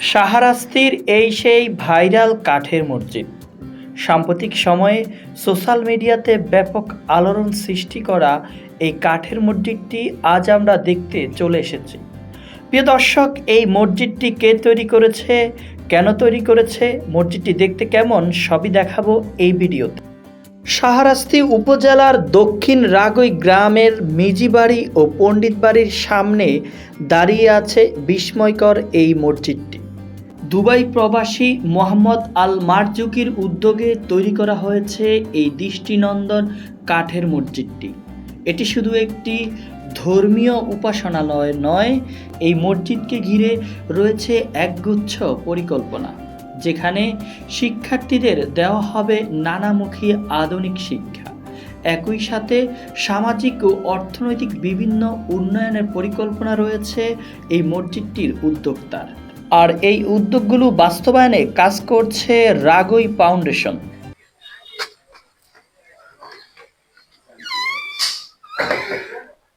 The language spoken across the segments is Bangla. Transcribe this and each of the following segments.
শাহরাস্তির এই সেই ভাইরাল কাঠের মসজিদ। সাম্প্রতিক সময়ে সোশ্যাল মিডিয়াতে ব্যাপক আলোড়ন সৃষ্টি করা এই কাঠের মসজিদটি আজ আমরা দেখতে চলে এসেছি। প্রিয় দর্শক, এই মসজিদটি কে তৈরি করেছে, কেন তৈরি করেছে, মসজিদটি দেখতে কেমন, সবই দেখাবো এই ভিডিওতে। শাহরাস্তি উপজেলার দক্ষিণ রাগই গ্রামের মিজিবাড়ি ও পণ্ডিত বাড়ির সামনে দাঁড়িয়ে আছে বিস্ময়কর এই মসজিদটি। দুবাই প্রবাসী মোহাম্মদ আল মারজুকির উদ্যোগে তৈরি করা হয়েছে এই দৃষ্টিনন্দন কাঠের মসজিদটি। এটি শুধু একটি ধর্মীয় উপাসনালয় নয়, এই মসজিদকে ঘিরে রয়েছে একগুচ্ছ পরিকল্পনা, যেখানে শিক্ষার্থীদের দেওয়া হবে নানামুখী আধুনিক শিক্ষা। একই সাথে সামাজিক ও অর্থনৈতিক বিভিন্ন উন্নয়নের পরিকল্পনা রয়েছে এই মসজিদটির উদ্যোক্তার। আর এই উদ্যোগগুলো বাস্তবায়নে কাজ করছে রাগই ফাউন্ডেশন।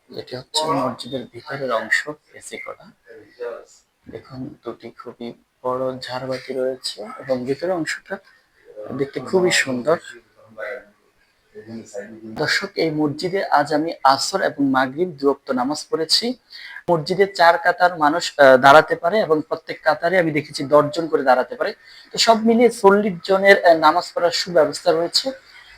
এটি হচ্ছে মসজিদের ভিতরের অংশ, এসি করা। দেখুন, দুটি খুবই বড় ঝাড়বাতি রয়েছে এবং ভিতরের অংশটা দেখতে খুবই সুন্দর। দর্শক, এই মসজিদে আজ আমি আসর এবং মাগরিব দুরক্ত নামাজ পড়েছি। মসজিদে চার কাতার মানুষ দাঁড়াতে পারে এবং প্রত্যেক কাতারে আমি দেখেছি দশজন করে দাঁড়াতে পারে। তো সব মিলিয়ে চল্লিশ জনের নামাজ পড়ার সুব্যবস্থা রয়েছে।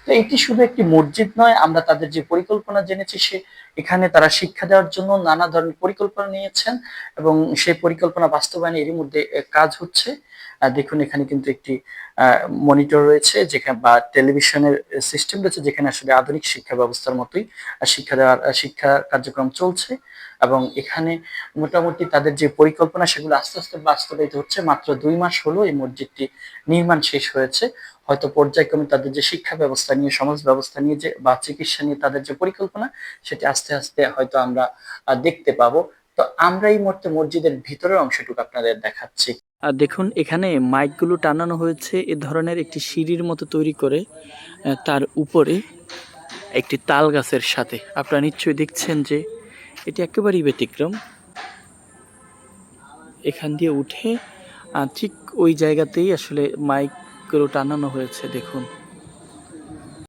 তো এটি শুধু একটি মসজিদ নয়, আমরা তাদের যে পরিকল্পনা জেনেছি, সে এখানে তারা শিক্ষা দেওয়ার জন্য নানা ধরনের পরিকল্পনা নিয়েছেন এবং সেই পরিকল্পনা বাস্তবায়নে এরই মধ্যে কাজ হচ্ছে। দেখুন, এখানে কিন্তু একটি মনিটর রয়েছে যেখানে বা টেলিভিশনের সিস্টেম রয়েছে, যেখানে আসলে আধুনিক শিক্ষা ব্যবস্থার মতোই শিক্ষা দেওয়ার শিক্ষা কার্যক্রম চলছে। এবং এখানে মোটামুটি তাদের যে পরিকল্পনা, সেগুলো আস্তে আস্তে বাস্তবায়িত হচ্ছে। মাত্র দুই মাস হলো এই মসজিদটি নির্মাণ শেষ হয়েছে। হয়তো পর্যায়ক্রমে তাদের যে শিক্ষা ব্যবস্থা নিয়ে, সমাজ ব্যবস্থা নিয়ে যে, বা চিকিৎসা নিয়ে তাদের যে পরিকল্পনা, সেটি আস্তে আস্তে হয়তো আমরা দেখতে পাবো। তো আমরা এই মুহূর্তে মসজিদের ভিতরের অংশটুকু আপনাদের দেখাচ্ছি। দেখুন, এখানে মাইকগুলো টানানো হয়েছে এ ধরনের একটি সিঁড়ির মতো তৈরি করে তার উপরে একটি তাল গাছের সাথে। আপনারা নিশ্চয়ই দেখছেন যে এটি একেবারেই ব্যতিক্রম। এখান দিয়ে উঠে ঠিক ওই জায়গাতেই আসলে মাইকগুলো টানানো হয়েছে, দেখুন।